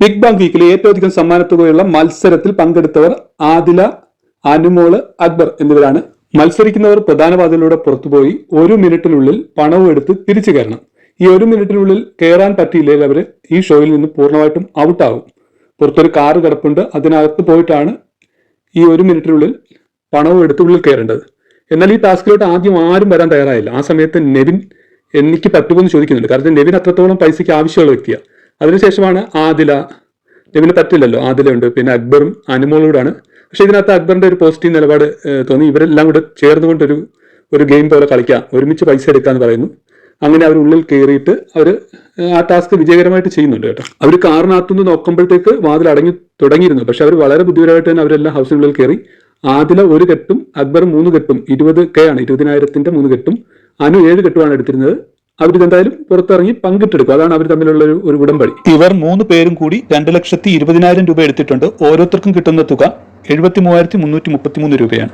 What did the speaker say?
Big bang വീക്കിലെ ഏറ്റവും അധികം സമ്മാനത്തുകയുള്ള മത്സരത്തിൽ പങ്കെടുത്തവർ ആദില അനുമോൾ അക്ബർ എന്നിവരാണ്. മത്സരിക്കുന്നവർ പ്രധാന വാതിലൂടെ പുറത്തുപോയി ഒരു മിനിറ്റിനുള്ളിൽ പണവും എടുത്ത് തിരിച്ചു കയറണം. ഈ ഒരു മിനിറ്റിനുള്ളിൽ കയറാൻ പറ്റിയില്ലെങ്കിൽ അവർ ഈ ഷോയിൽ നിന്ന് പൂർണമായിട്ടും ഔട്ടാകും പുറത്തൊരു കാറ് കിടപ്പുണ്ട് അതിനകത്ത് പോയിട്ടാണ് ഈ ഒരു മിനിറ്റിനുള്ളിൽ പണവും എടുത്ത് ഉള്ളിൽ കയറേണ്ടത്. എന്നാൽ ഈ ടാസ്കിലോട്ട് ആദ്യം ആരും വരാൻ തയ്യാറായില്ല. ആ സമയത്ത് നെവിൻ എനിക്ക് പറ്റുമെന്ന് ചോദിക്കുന്നുണ്ട്. കാരണം നെവിൻ അത്രത്തോളം പൈസയ്ക്ക് ആവശ്യമുള്ള വ്യക്തിയാണ് അതിനുശേഷമാണ് ആദില. ഇവന് പറ്റില്ലല്ലോ ആദിലുണ്ട് പിന്നെ അക്ബറും അനുമോളൂടാണ്. പക്ഷെ ഇതിനകത്ത് അക്ബറിന്റെ ഒരു പോസിറ്റീവ് നിലപാട് തോന്നി. ഇവരെല്ലാം കൂടെ ചേർന്നുകൊണ്ടൊരു ഒരു ഗെയിം പോലെ കളിക്കാം. ഒരുമിച്ച് പൈസ എടുക്കാന്ന് പറയുന്നു. അങ്ങനെ അവർ ഉള്ളിൽ കയറിയിട്ട് അവർ ആ ടാസ്ക് വിജയകരമായിട്ട് ചെയ്യുന്നുണ്ട് കേട്ടോ. അവർ കാറിനകത്തുനിന്ന് നോക്കുമ്പോഴത്തേക്ക് വാതിൽ അടങ്ങി തുടങ്ങിയിരുന്നു. പക്ഷെ അവർ വളരെ ബുദ്ധിപരമായിട്ട് തന്നെ അവരെല്ലാം ഹൗസിനുള്ളിൽ കയറി ആദില ഒരു കെട്ടും അക്ബർ മൂന്ന് കെട്ടും. ഇരുപത് കെ ആണ് ഇരുപതിനായിരത്തിന്റെ മൂന്ന് കെട്ടും. അനു ഏഴ് കെട്ടുമാണ് എടുത്തിരുന്നത്. അവരിതെന്തായാലും പുറത്തിറങ്ങി പങ്കിട്ടെടുക്കും. അതാണ് അവർ തമ്മിലുള്ള ഒരു ഒരു ഉടമ്പടി. ഇവർ മൂന്ന് പേരും കൂടി രണ്ട് ലക്ഷത്തി ഇരുപതിനായിരം രൂപ എടുത്തിട്ടുണ്ട്. ഓരോരുത്തർക്കും കിട്ടുന്ന തുക എഴുപത്തി മൂവായിരത്തി മുന്നൂറ്റി മുപ്പത്തി മൂന്ന് രൂപയാണ്.